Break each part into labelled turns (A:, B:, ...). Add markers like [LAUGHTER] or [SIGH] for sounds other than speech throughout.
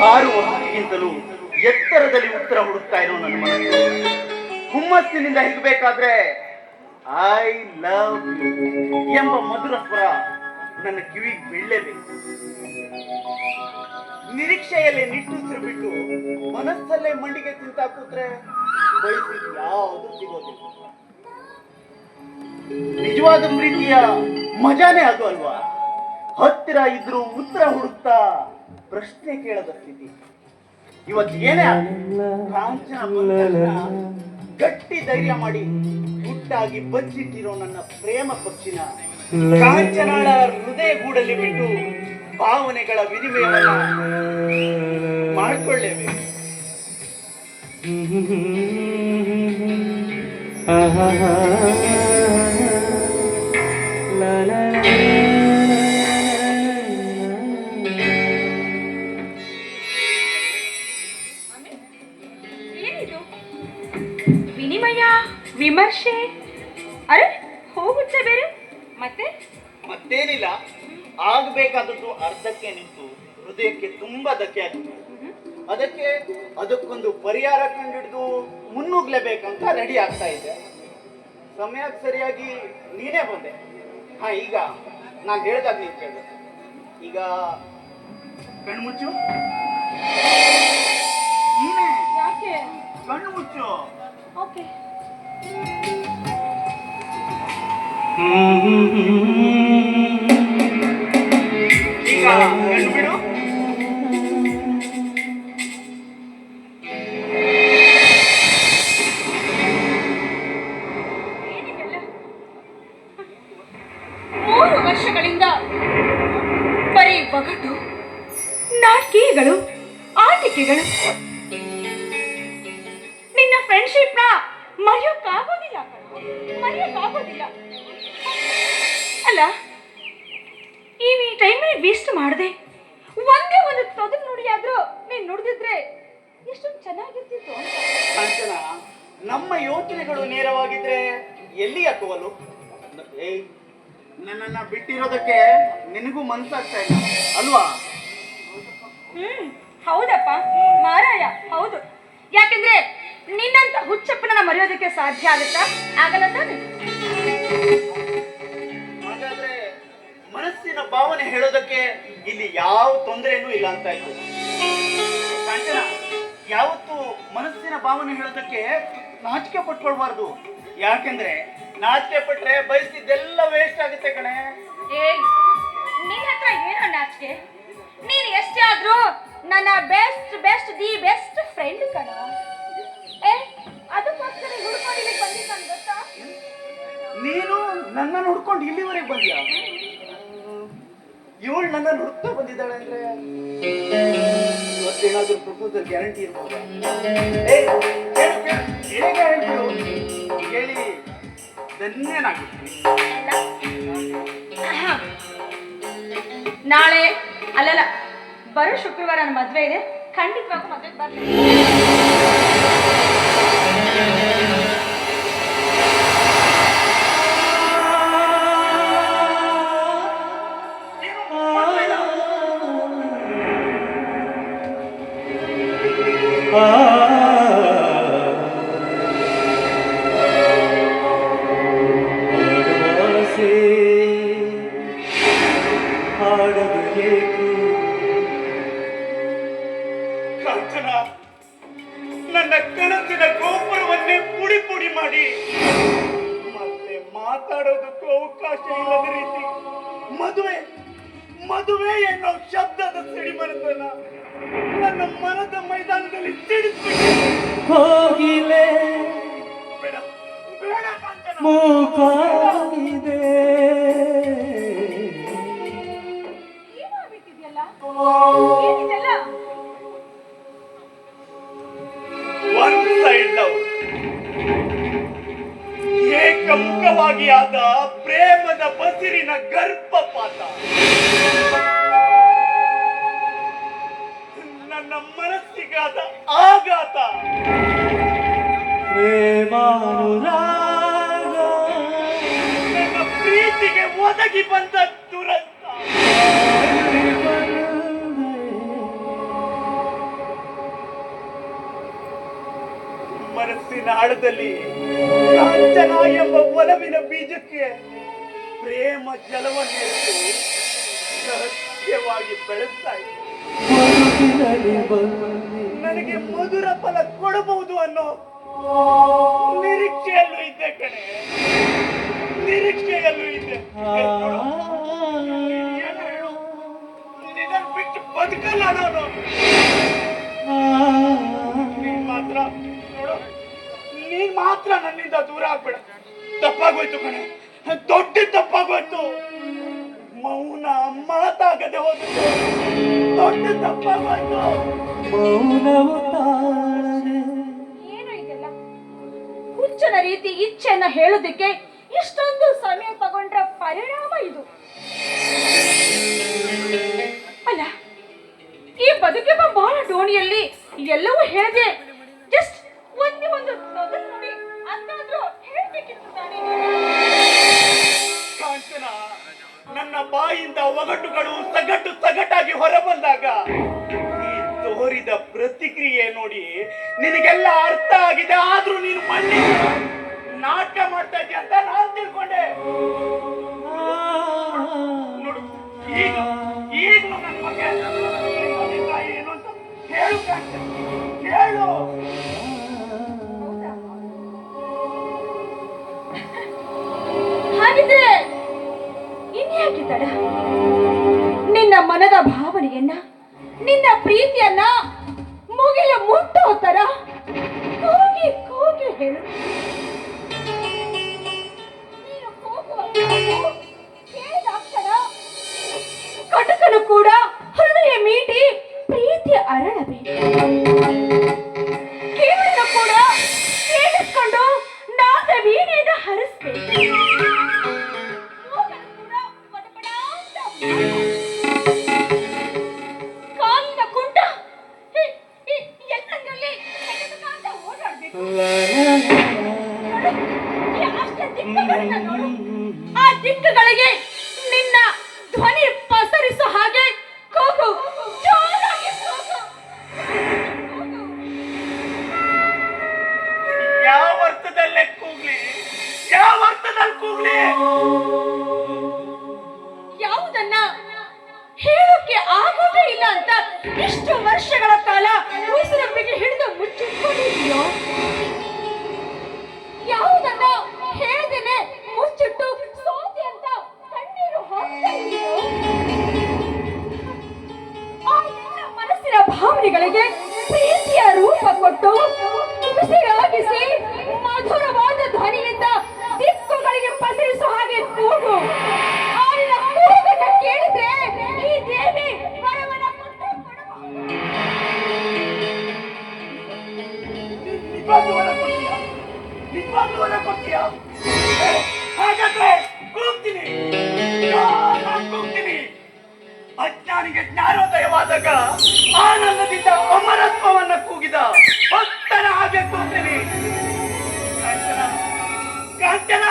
A: ಹಾರಿಗಿಂತಲೂ ಎತ್ತರದಲ್ಲಿ ಉತ್ತರ ಹುಡುಕ್ತಾ ಇರೋ ನನ್ನ ಮನಸ್ಸು ಹುಮ್ಮಸ್ಸಿನಿಂದ ಹಿಗ್ಬೇಕಾದ್ರೆ ಐ ಲವ್ ಯು ಎಂಬ ಮಧುರ ಸ್ವರ ನನ್ನ ಕಿವಿಗೆ ಬೀಳಲೇಬೇಕು. ನಿರೀಕ್ಷೆಯಲ್ಲಿ ನಿಟ್ಟುಸಿರು ಬಿಟ್ಟು ಮನಸ್ಸಲ್ಲೇ ಮಂಡಿಗೆ ತಿಂತಾ ಕೂತ್ರೆ ಬಯಸಿದ್ ಯಾವುದು ಸಿಗೋದಿಲ್ಲ. ನಿಜವಾದ ಪ್ರೀತಿಯ ಮಜಾನೇ ಅದು ಅಲ್ವಾ? ಹತ್ತಿರ ಇದ್ರು ಉತ್ತರ ಹುಡುಕ್ತಾ ಪ್ರಶ್ನೆ ಕೇಳದ ಸ್ಥಿತಿ. ಇವತ್ತು ಏನೇ ಗಟ್ಟಿ ಧೈರ್ಯ ಮಾಡಿ ಗುಟ್ಟಾಗಿ ಬಚ್ಚಿಟ್ಟಿರೋ ನನ್ನ ಪ್ರೇಮ ಪಕ್ಷಿನ ಕಾಂಚನಾಳ ಹೃದಯ ಗೂಡಲ್ಲಿ ಬಿಟ್ಟು ಭಾವನೆಗಳ ವಿನಿಮಯವನ್ನ ಮಾಡಿಕೊಳ್ಳೇಬೇಕು.
B: ಏನಿದು [LAUGHS] ವಿನಿಮಯ ವಿಮರ್ಶೆ. ಅರೆ ಹೋಗುತ್ತೆ ಬೇರೆ? ಮತ್ತೆ?
A: ಮತ್ತೇನಿಲ್ಲ. ಆಗ್ಬೇಕಾದದ್ದು ಅರ್ಧಕ್ಕೆ ನಿಂತು ಹೃದಯಕ್ಕೆ ತುಂಬಾ ಧಕ್ಕೆ ಆಗಿತ್ತು. ಅದಕ್ಕೆ ಅದಕ್ಕೊಂದು ಪರಿಹಾರ ಕಂಡಿಡಿದು ಮುನ್ನುಗ್ಲೇಬೇಕಂತ ರೆಡಿ ಆಗ್ತಾ ಇದೆ ಸಮಯಕ್ಕೆ ಸರಿಯಾಗಿ ನೀನೇ ಬಂದೆ. ಹಾ ಈಗ ನಾನು ಹೇಳ್ದಾಗ ನೀನ್ ಕೇಳಿದೆ ಈಗ ಕಣ್ಮುಚ್ಚು
B: ಯಾಕೆ?
A: ಕಣ್ಣು ಮುಚ್ಚು.
B: Okay. Mm-hmm. ಫ್ರೆಂಡ್ಶಿಪ್ನ ಮರೆಯೋಕ್ಕಾಗೋದಿಲ್ಲ. ಮರೆಯೋಕ್ಕಾಗೋದಿಲ್ಲ. ಅಲ್ಲ ಈ ಟೈಮಲ್ಲಿ ವೇಸ್ಟ್ ಮಾಡಿದೆ. ಒಂದೇ ಒಂದು ತೊದಲು ನುಡಿಯಾದ್ರೂ ನೀನು ನುಡಿದಿದ್ರೆ ಎಷ್ಟು ಚೆನ್ನಾಗಿರ್ತಿತ್ತು ಅಂತ.
A: ಕಾಂಚನ ನಮ್ಮ ಯೋಚನೆಗಳು ನೇರವಾಗಿದ್ರೆ ಎಲ್ಲಿ ಹಾಕುವಲು ಏಯ್ ನನ್ನನ್ನ ಬಿಟ್ಟಿರೋದಕ್ಕೆ ನಿನಗೂ ಮನ್ಸಾಗ್ತಾ ಇಲ್ಲ ಅಲ್ವಾ?
B: ಹ್ಮ್ ಹೌದಪ್ಪ. ಮಾರಾಯ ಹೌದು. ಯಾಕಂದ್ರೆ ನಿನ್ನಂತ ಹುಚ್ಚಪ್ಪನ ಮರೆಯೋದಕ್ಕೆ ಸಾಧ್ಯ ಆಗುತ್ತಾ? ಆಗಲ್ಲ ತಾನೆ?
A: ಹಾಗಾದ್ರೆ ಮನಸ್ಸಿನ ಭಾವನೆ ಹೇಳೋದಕ್ಕೆ ಇಲ್ಲಿ ಯಾವ ತೊಂದರೆನೂ ಇಲ್ಲ ಅಂತ ಇತ್ತು. ಕಾಂಚನ ಯಾವತ್ತು ಮನಸ್ಸಿನ ಭಾವನೆ ಹೇಳೋದಕ್ಕೆ ನಾಚಿಕೆ ಪಟ್ಕೊಳ್ಬಾರ್ದು. ಯಾಕೆಂದ್ರೆ ನಾಚಿಕೆ ಪಟ್ರೆ ಬಯಸಿದ್ದೆಲ್ಲ ವೇಸ್ಟ್ ಆಗುತ್ತೆ ಕಣೆ.
B: ಏ ನಿನ್ನ ಹತ್ರ ಏನೋ ನಾಚಿಕೆ? ನೀನು ಎಷ್ಟೇ ಆದ್ರೂ ನನ್ನ best best the best friend ಕಣ.
A: ನೀನು ನನ್ನನ್ನು ಹುಡ್ಕೊಂಡು ಇಲ್ಲಿವರೆಗೆ ಬಂದ್ಯಾ? ಇವಳು ನನ್ನನ್ನು ಹುಡುಕ್ತಾ ಬಂದಿದ್ದಾಳೆ ಅಂದ್ರೆ? ಇವತ್ತೇನಾದ್ರೂ ಪ್ರಪೋಸಲ್ ಗ್ಯಾರಂಟಿ ಇರ್ಬೋದು? ಧನ್ಯನಾಗ್ಬಿಡ್ತೀನಿ
B: ಅಲ್ಲ. ನಾಳೆ ಅಲ್ಲಲ್ಲ ಬರೋ ಶುಕ್ರವಾರ ನನ್ನ ಮದ್ವೆ ಇದೆ. ಖಂಡಿತವಾಗೂ ಮದ್ವೆಗೆ ಬರ್ತೀನಿ
A: ನೀನು ಮಾತಾಡೋದಕ್ಕೂ ಅವಕಾಶ ಇಲ್ಲದ ರೀತಿ ಮದುವೆ ಮದುವೆ ಎನ್ನೋ ಶಬ್ದದ ಸಿಡಿಮನತನ ನನ್ನ ಮನದ ಮೈದಾನದಲ್ಲಿ ಸಿಡಿಸ್ಬಿಟ್ಟು
C: ಹೋಗಿಲೆ
A: ಬೇಡ ಬೇಡ ಕಾಂಚನ.
C: ಮೂಕಾಗಿದೆ.
B: ಏನಾಗ್ಬಿಟ್ಟಿದ್ಯಲ್ಲ
A: ಆದ ಪ್ರೇಮದ ಬಸಿರಿನ ಗರ್ಭಪಾತ. ನನ್ನ ಮನಸ್ಸಿಗಾದ ಆಘಾತ.
C: ಪ್ರೇಮಾನುರಾಗ.
A: ನನ್ನ ಪ್ರೀತಿಗೆ ಒದಗಿ ಬಂದ ದುರಂತ. ಮನಸ್ಸಿನ ಆಳದಲ್ಲಿ ಕಾಂಚನ ಎಂಬ ಒಲವಿನ ಬೀಜಕ್ಕೆ ಪ್ರೇಮ ಜಲವನ್ನು ಸತ್ಯವಾಗಿ ಬೆಳೆಸ್ತಾ ನನಗೆ ಮಧುರ ಫಲ ಕೊಡಬಹುದು ಅನ್ನೋ ನಿರೀಕ್ಷೆಯಲ್ಲೂ ಇದ್ದೆ ಕಣೆ. ನಿರೀಕ್ಷೆಯಲ್ಲೂ ಇದ್ದೆ. ಬಿಟ್ಟು ಬದುಕಲ್ಲ ನೀನ್. ಆಗ್ಬೇಡ. ತಪ್ಪಾಗೋಯ್ತು ಕಣೆ. ದೊಡ್ಡ ತಪ್ಪಾಗೋಯ್ತು. ಮೌನ ಮಾತಾಗದೆ ಹೋದ ದೊಡ್ಡ ತಪ್ಪಾಗೋಯ್ತು.
C: ಮೌನವು ತಾಳದೆ.
B: ಏನು ಇದೆಲ್ಲ? ಹುಚ್ಚನ ರೀತಿ ಇಚ್ಛೆಯನ್ನ ಹೇಳೋದಕ್ಕೆ ಇಷ್ಟೊಂದು ಸಮಯ ತಗೊಂಡ್ರ ಪರಿಣಾಮ ಇದು. ಅಲ್ಲ ಈ ಬದುಕಿನ ಬಹಳ ಡೋಣಿಯಲ್ಲಿ ಎಲ್ಲವೂ ಹೇಳದೆ ಜಸ್ಟ್ ಒಂದೇ ಒಂದು
A: ಕಾಂಚನ, ನನ್ನ ಬಾಯಿಂದ ಒಗಟುಗಳು ಸಗಟು ಸಗಟಾಗಿ ಹೊರಬಂದಾಗ ನೀ ತೋರಿದ ಪ್ರತಿಕ್ರಿಯೆ ನೋಡಿ ನಿನಗೆಲ್ಲ ಅರ್ಥ ಆಗಿದೆ, ಆದ್ರೂ ನೀನು ಮಣ್ಣಿ ನಾಟಕ ಮಾಡ್ತಾ ಇದ್ದೀಯ ಅಂತ ನಾನು ತಿಳ್ಕೊಂಡೆ. ನೋಡು ಈಗ ನನ್ನ ಬಗ್ಗೆ ಏನು ಅಂತ ಹೇಳು ಕಾಂಚನ ಹೇಳು
B: ಭಾವನೆಯನ್ನ ನಿನ್ನ ಪ್ರೀತಿಯನ್ನ ಮುಗಿಲ ಮುಟ್ಟೋ ತರ ಕೂಗಿ ಕೂಗಿ ಹೇಳು. ಕಟಕನು ಕೂಡ ಹೃದಯ ಮೀಟಿ ಪ್ರೀತಿ ಅರಳಬೇಕು. ದಿಕ್ಕುಗಳಿಗೆ ನಿನ್ನ ಧ್ವನಿ ಪಸರಿಸೋ ಹಾಗೆ ಕೂಗು. ಜೋರಾಗಿ ಕೂಗು.
A: ಯಾವ ಅರ್ಥದಲ್ಲೇ ಕೂಗ್ಲಿ? ಯಾವ ಅರ್ಥದಲ್ಲಿ ಕೂಗ್ಲಿ?
B: ಯಾವುದನ್ನ ಹೇಳೋಕೆ ಆಗೋದೇ ಇಲ್ಲ ಅಂತ ಇಷ್ಟು ವರ್ಷಗಳ ಕಾಲ ಉಸಿರೊಬ್ಬಿಗೆ ಹಿಡಿದು ಮುಚ್ಚಿಟ್ಕೊಂಡಿದೆಯೋ ಮನಸ್ಸಿನ ಪ್ರೀತಿಯ ರೂಪ ಕೊಟ್ಟು ಉಸಿರಾಗಿಸಿ ಮಧುರವಾದ ಧ್ವನಿಯಿಂದ ದಿಕ್ಕುಗಳಿಗೆ ಪಸರಿಸುವ ಹಾಗೆ ಕೂಗು. ಕೇಳಿದ್ರೆ ಈ ದೇವಿ ವರವನ್ನ ಕೊಟ್ಟೇ ಕೊಡಬಹುದು.
A: ನಿಜವಾಗ್ಲೂ ವರ ಕೊಡ್ತೀಯಾ? ನಿಜವಾಗ್ಲೂ ವರ ಕೊಡ್ತೀಯಾ? ಹಾಗಾದ್ರೆ ಕೂಗ್ತೀನಿ ಅಜ್ಞಾನಿಗೆ ಜ್ಞಾನೋದಯವಾದಾಗ ಆನಂದದಿಂದ ಅಮರತ್ವವನ್ನ ಕೂಗಿದ ಭಕ್ತನ ಹಾಗೆ ಕೂತೀನಿ ಕಾಂಚನ ಕಾಂಚನ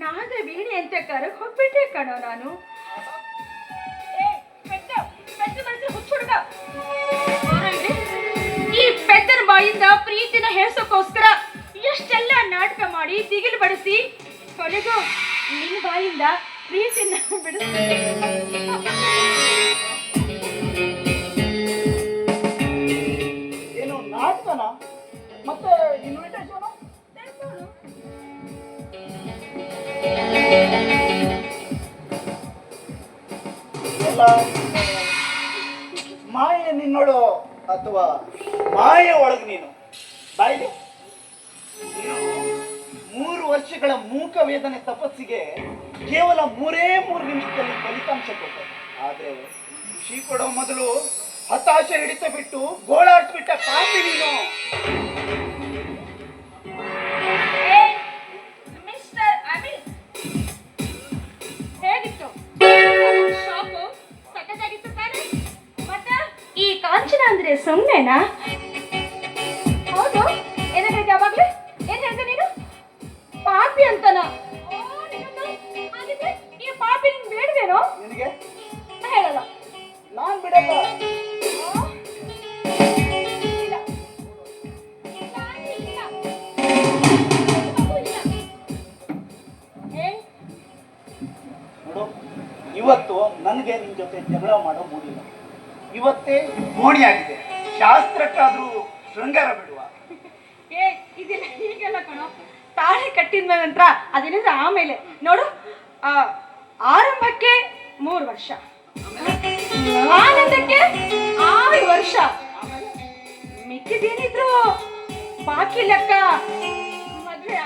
B: ನಾದ ವೀಣೆ ಅಂತ ಕರ, ಹೋಗ್ಬಿಟ್ಟೆ ಕಣೋ ನಾನು. ಈ ಪೆದ್ದನ ಬಾಯಿಂದ ಪ್ರೀತಿನ ಹೇಳ್ಸೋಕೋಸ್ಕರ ಎಷ್ಟೆಲ್ಲ ನಾಟಕ ಮಾಡಿ ದಿಗಿಲು ಬಡಿಸಿ, ಕೊನೆಗೂ ನಿನ್ನ ಬಾಯಿಂದ ಪ್ರೀತಿನ ಬಿಡಿಸ್ತೀನಿ
A: ವಿದ್ಯಾರ್ಥಿಗಳ ಮೂಕ ವೇದನೆ ತಪಸ್ಸಿಗೆ ಕೇವಲ ಮೂರೇ ಮೂರು ನಿಮಿಷದಲ್ಲಿ ಫಲಿತಾಂಶ ಕೊಟ್ಟರು. ಆದರೆ ಖುಷಿ ಕೊಡೋ ಮೊದಲು ಹತಾಶೆ ಹಿಡಿತ ಬಿಟ್ಟು ಗೋಳಾಡ್ಬಿಟ್ಟ ಕಾಪಿ ನೀನು.
B: ಈ
A: ಕಾಂಚನ ಅಂದ್ರೆ ಸೊಮ್ಮೆನಾ ಜಗಳ ಮಾಡೋ ಮೂಡಿಲ್ಲ ಇವತ್ತೇ ಮೋಡಿ ಆಗಿದೆ. ಶಾಸ್ತ್ರಕ್ಕಾದ್ರೂ ಶೃಂಗಾರ ಬಿಡುವ.
B: ಏ, ಇದೆಲ್ಲ, ಹೀಗೆಲ್ಲ ಕಣೋ. ತಾಳಿ ಕಟ್ಟಿದ ನಂತರ ಅದೇನಿದ್ರೆ ಆಮೇಲೆ ನೋಡು ಆರಂಭಕ್ಕೆ ಮೂರು ವರ್ಷ. ಆನಂದಕ್ಕೆ ಆರು ವರ್ಷ. ಮಿಕ್ಕಿದೇನಿದ್ರು, ಬಾಕಿ ಲೆಕ್ಕ. ಮದ್ವೆ